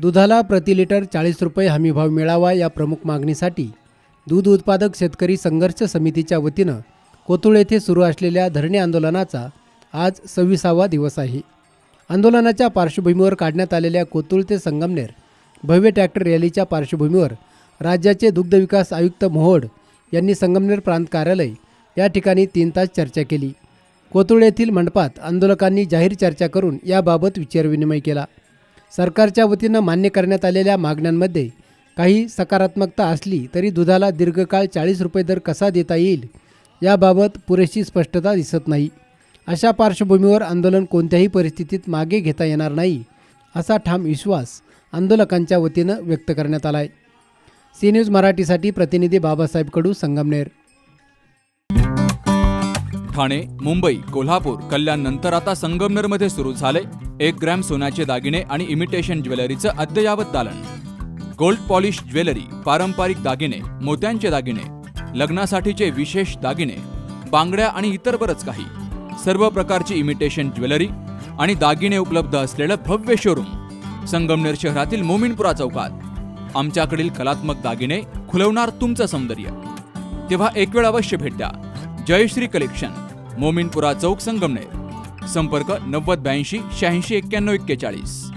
दुधाला प्रति लिटर चाळीस रुपये हमीभाव मिळावा या प्रमुख मागणीसाठी दूध उत्पादक शेतकरी संघर्ष समितीच्या वतीनं कोतुळ येथे सुरू असलेल्या धरणे आंदोलनाचा आज सव्वीसावा दिवस आहे. आंदोलनाच्या पार्श्वभूमीवर काढण्यात आलेल्या कोतुळ ते संगमनेर भव्य ट्रॅक्टर रॅलीच्या पार्श्वभूमीवर राज्याचे दुग्धविकास आयुक्त मोहोड यांनी संगमनेर प्रांत कार्यालय या ठिकाणी तीन तास चर्चा केली. कोतुळ येथील मंडपात आंदोलकांनी जाहीर चर्चा करून याबाबत विचारविनिमय केला. सरकारच्या वतीनं मान्य करण्यात आलेल्या मागण्यांमध्ये काही सकारात्मकता असली तरी दुधाला दीर्घकाळ चाळीस रुपये दर कसा देता येईल याबाबत पुरेशी स्पष्टता दिसत नाही. अशा पार्श्वभूमीवर आंदोलन कोणत्याही परिस्थितीत मागे घेता येणार नाही असा ठाम विश्वास आंदोलकांच्या वतीनं व्यक्त करण्यात आला आहे सी न्यूज मराठीसाठी प्रतिनिधी बाबासाहेब कडू संगमनेर. ठाणे मुंबई कोल्हापूर कल्याण नंतर आता संगमनेरमध्ये सुरू झाले. एक ग्रॅम सोन्याचे दागिने आणि इमिटेशन ज्वेलरीचं अद्ययावत दालन. गोल्ड पॉलिश ज्वेलरी पारंपरिक दागिने मोत्यांचे दागिने लग्नासाठीचे विशेष दागिने बांगड्या आणि इतर बरंच काही. सर्व प्रकारची इमिटेशन ज्वेलरी आणि दागिने उपलब्ध असलेलं भव्य शोरूम. संगमनेर शहरातील मोमिनपुरा चौकात. आमच्याकडील कलात्मक दागिने खुलवणार तुमचं सौंदर्य. तेव्हा एक वेळ अवश्य भेट द्या. जयश्री कलेक्शन मोमिनपुरा चौक संगमनेर. संपर्क नव्वद ब्याऐंशी शहाऐंशी एक्क्याण्णव एक्केचाळीस.